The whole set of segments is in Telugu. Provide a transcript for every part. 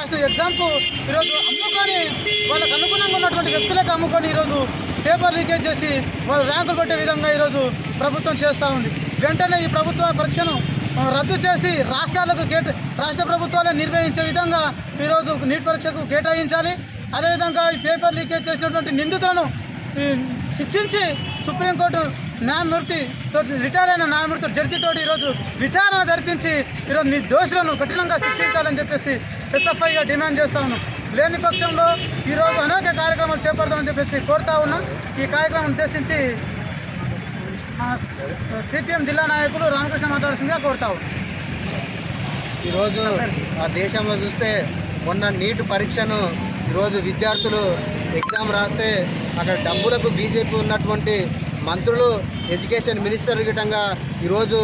రాసిన ఎగ్జామ్కు ఈరోజు అమ్ముకొని వాళ్ళకు అనుగుణంగా ఉన్నటువంటి వ్యక్తులకు అమ్ముకొని ఈరోజు పేపర్ లీకేజ్ చేసి వాళ్ళు ర్యాంకులు కొట్టే విధంగా ఈరోజు ప్రభుత్వం చేస్తూ ఉంది. వెంటనే ఈ ప్రభుత్వ పరీక్షను రద్దు చేసి రాష్ట్రాలకు కేట రాష్ట్ర ప్రభుత్వాలే నిర్వహించే విధంగా ఈరోజు నీట్ పరీక్షకు కేటాయించాలి. అదేవిధంగా ఈ పేపర్ లీకేజ్ చేసినటువంటి నిందితులను శిక్షించి సుప్రీంకోర్టు న్యాయమూర్తి తోటి రిటైర్ అయిన న్యాయమూర్తి జడ్జితో ఈరోజు విచారణ జరిపించి ఈరోజు నీ దోషులను కఠినంగా శిక్షించాలని చెప్పేసి ఎస్ఎఫ్ఐగా డిమాండ్ చేస్తా ఉన్నాం. లేని పక్షంలో ఈరోజు అనేక కార్యక్రమాలు చేపడతామని చెప్పేసి కోరుతా ఉన్నాం. ఈ కార్యక్రమం ఉద్దేశించి సిపిఎం జిల్లా నాయకులు రామకృష్ణ మాట్లాడుతుందిగా కోరుతా ఉన్నాం. ఈరోజు ఆ దేశంలో చూస్తే మొన్న నీట్ పరీక్షను ఈరోజు విద్యార్థులు ఎగ్జామ్ రాస్తే అక్కడ డబ్బులకు బీజేపీ ఉన్నటువంటి మంత్రులు ఎడ్యుకేషన్ మినిస్టర్ గిటంగా ఈరోజు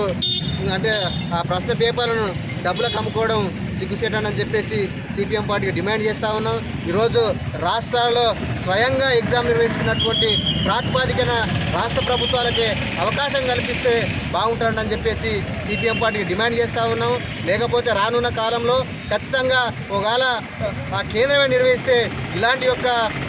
అంటే ఆ ప్రశ్న పేపర్లను డబ్బులకు అమ్ముకోవడం సిగ్గుసేటని చెప్పేసి సిపిఎం పార్టీకి డిమాండ్ చేస్తూ ఉన్నాం. ఈరోజు రాష్ట్రాల్లో స్వయంగా ఎగ్జామ్ నిర్వహించుకున్నటువంటి ప్రాతిపాదికన రాష్ట్ర ప్రభుత్వాలకే అవకాశం కల్పిస్తే బాగుంటుందని చెప్పేసి సిపిఎం పార్టీకి డిమాండ్ చేస్తూ ఉన్నాం. లేకపోతే రానున్న కాలంలో ఖచ్చితంగా ఒకవేళ ఆ కేంద్రమే నిర్వహిస్తే ఇలాంటి యొక్క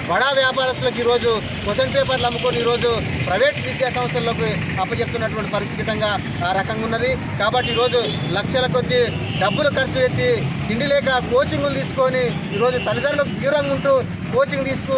బడా వ్యాపారస్తులకు ఈరోజు క్వశ్చన్ పేపర్లు అమ్ముకొని ఈరోజు ప్రైవేట్ విద్యా సంస్థల్లోకి అప్పచెప్తున్నటువంటి పరిస్థితిగా ఆ రకంగా ఉన్నది. కాబట్టి ఈరోజు లక్షల కొద్ది డబ్బులు ఖర్చు పెట్టి తిండి లేక కోచింగ్లు తీసుకొని ఈరోజు తల్లిదండ్రులకు తీవ్రంగా ఉంటూ కోచింగ్ తీసుకు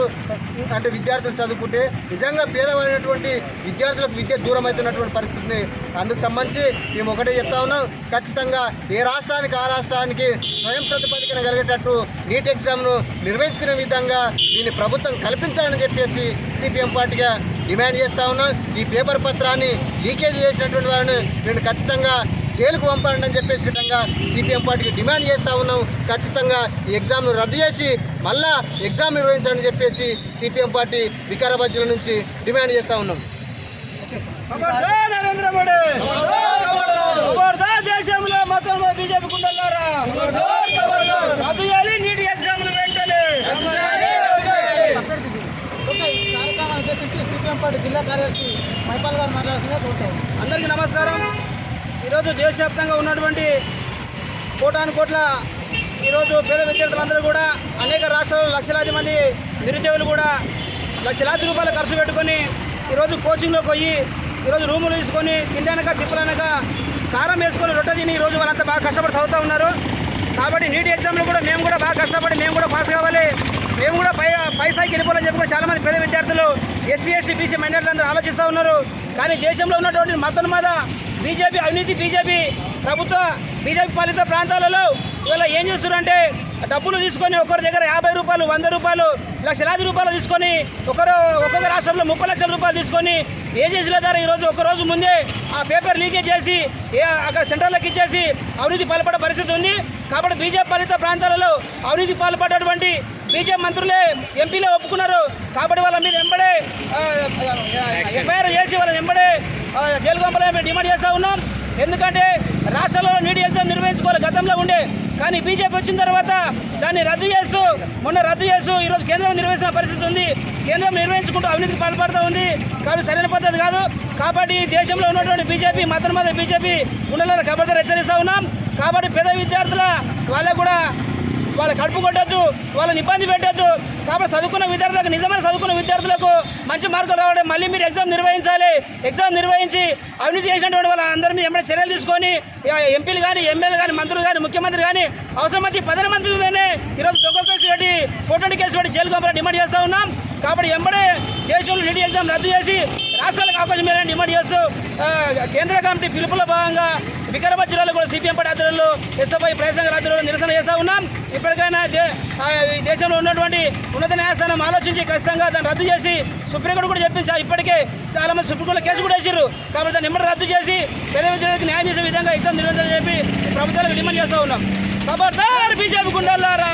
అంటే విద్యార్థులు చదువుకుంటే నిజంగా పేదమైనటువంటి విద్యార్థులకు విద్య దూరం అవుతున్నటువంటి పరిస్థితిని అందుకు సంబంధించి మేము ఒకటే చెప్తా ఉన్నాం. ఖచ్చితంగా ఏ రాష్ట్రానికి ఆ రాష్ట్రానికి స్వయం ప్రతిపాదికన కలిగేటట్టు నీట్ ఎగ్జామ్ను నిర్వహించుకునే విధంగా దీన్ని ప్రభుత్వం కల్పించాలని చెప్పేసి సిపిఎం పార్టీగా డిమాండ్ చేస్తా ఉన్నాం. ఈ పేపర్ పత్రాన్ని లీకేజ్ చేసినటువంటి వారిని నేను ఖచ్చితంగా జైలుకు పంపండి అని చెప్పేసి విధంగా సిపిఎం పార్టీకి డిమాండ్ చేస్తూ ఉన్నాం. ఖచ్చితంగా ఈ ఎగ్జామ్ను రద్దు చేసి మళ్ళా ఎగ్జామ్ నిర్వహించాలని చెప్పేసి సిపిఎం పార్టీ వికారాబాద్ జిల్లా నుంచి డిమాండ్ చేస్తూ ఉన్నాం. నరేంద్ర మోడీ! దేశంలో మొత్తం బీజేపీ గుండెల్లారా? రద్దు చేయాలి నీటి ఎగ్జామ్లు వెంటనే. సిపిఎం పార్టీ జిల్లా కార్యదర్శి మైపాల్ గారు కోరుతాం అందరికీ నమస్కారం. ఈరోజు దేశవ్యాప్తంగా ఉన్నటువంటి కోటాను కోట్ల ఈరోజు పేద విద్యార్థులందరూ కూడా అనేక రాష్ట్రాల్లో లక్షలాది మంది నిరుద్యోగులు కూడా లక్షలాది రూపాయలు ఖర్చు పెట్టుకొని ఈరోజు కోచింగ్లోకి పోయి ఈరోజు రూములు తీసుకొని తిండానక తిప్పలనక కారం వేసుకొని రొట్టె తిని ఈరోజు వాళ్ళంతా బాగా కష్టపడి చదువుతూ ఉన్నారు. కాబట్టి నీటి ఎగ్జామ్లు కూడా మేము కూడా బాగా కష్టపడి మేము కూడా పాస్ కావాలి. మేము కూడా పై పై స్థాయికి వెళ్ళిపోవాలని చెప్పి కూడా చాలామంది పేద విద్యార్థులు ఎస్సీ ఎస్టీ బీసీ మైనార్టీలు అందరూ ఆలోచిస్తూ ఉన్నారు. కానీ దేశంలో ఉన్నటువంటి మతం మీద బీజేపీ అవినీతి బీజేపీ ప్రభుత్వ బీజేపీ పాలిత ప్రాంతాలలో ఇవాళ ఏం చేస్తున్నారంటే డబ్బులు తీసుకొని ఒకరి దగ్గర యాభై రూపాయలు వంద రూపాయలు లక్షలాది రూపాయలు తీసుకొని ఒకరు ఒక్కొక్క రాష్ట్రంలో ముప్పై లక్షల రూపాయలు తీసుకొని ఏజెన్సీల ద్వారా ఈరోజు ఒక రోజు ముందే ఆ పేపర్ లీకేజ్ చేసి అక్కడ సెంటర్లకు ఇచ్చేసి అవినీతి పాల్పడే పరిస్థితి ఉంది. కాబట్టి బీజేపీ పాలిత ప్రాంతాలలో అవినీతి పాల్పడేటువంటి బీజేపీ మంత్రులే ఎంపీలే ఒప్పుకున్నారు. కాబట్టి వాళ్ళ మీద వెంబడే ఎఫ్ఐఆర్ చేసి వాళ్ళని వెంబడే ఆ, జైలు మేము డిమాండ్ చేస్తూ ఉన్నాం. ఎందుకంటే రాష్ట్రాల్లో నీటి ఎగ్జామ్ నిర్వహించుకోవాలి. గతంలో ఉండే కానీ బీజేపీ వచ్చిన తర్వాత దాన్ని రద్దు చేస్తూ మొన్న రద్దు చేస్తూ ఈరోజు కేంద్రం నిర్వహిస్తున్న పరిస్థితి ఉంది. కేంద్రం నిర్వహించుకుంటూ అవినీతికి పాల్పడుతూ ఉంది. కాబట్టి సరైన పద్ధతి కాదు. కాబట్టి దేశంలో ఉన్నటువంటి బీజేపీ మతం మీద బీజేపీ ఉండాలని కబడ్దారు హెచ్చరిస్తూ ఉన్నాం. కాబట్టి పేద విద్యార్థుల వాళ్ళకు కూడా వాళ్ళ కడుపు కొట్టద్దు వాళ్ళని ఇబ్బంది పెట్టద్దు. కాబట్టి చదువుకున్న విద్యార్థులకు నిజమైన చదువుకున్న విద్యార్థులకు మంచి మార్కులు రావడం మళ్ళీ మీరు ఎగ్జామ్ నిర్వహించాలి. ఎగ్జామ్ నిర్వహించి అవినీతి చేసినటువంటి వాళ్ళ అందరి మీద ఎమ్మడే చర్యలు తీసుకొని ఎంపీలు కానీ ఎమ్మెల్యే కానీ మంత్రులు కానీ ముఖ్యమంత్రి కానీ అవసరమైతే పదిహేను మంది మీదనే ఈరోజు దొంగ కేసు పెట్టి ఫోటో కేసు పెట్టి జైలు పంపాలని డిమాండ్ చేస్తూ ఉన్నాం. కాబట్టి ఎంబడే దేశంలో నీటి ఎగ్జామ్ రద్దు చేసి రాష్ట్రాలకు అవకాశం ఇవ్వాలని డిమాండ్ చేస్తూ కేంద్ర కమిటీ పిలుపులో భాగంగా వికారాబాద్ జిల్లాలో కూడా సిపిఎం పార్టీ ఆధ్వర్యంలో ఎస్ఎఫ్ఐ ప్రజల ఆధ్వర్యంలో నిరసన చేస్తూ ఉన్నాం. ఇప్పటికైనా దే- ఈ దేశంలో ఉన్నటువంటి ఉన్నత న్యాయస్థానం ఆలోచించి ఖచ్చితంగా దాన్ని రద్దు చేసి సుప్రీంకోర్టు కూడా చెప్పింది. ఇప్పటికే చాలామంది సుప్రీంకోర్టులో కేసు కూడా వేసారు కాబట్టి దాన్ని ఎమ్మడి రద్దు చేసి పేద విద్యార్థులకు న్యాయం చేసే విధంగా ఎగ్జామ్ నిర్వహించాలని చెప్పి ప్రభుత్వాలకు డిమాండ్ చేస్తూ ఉన్నాం. ఖబర్దార్ బీజేపీ గుండాలారా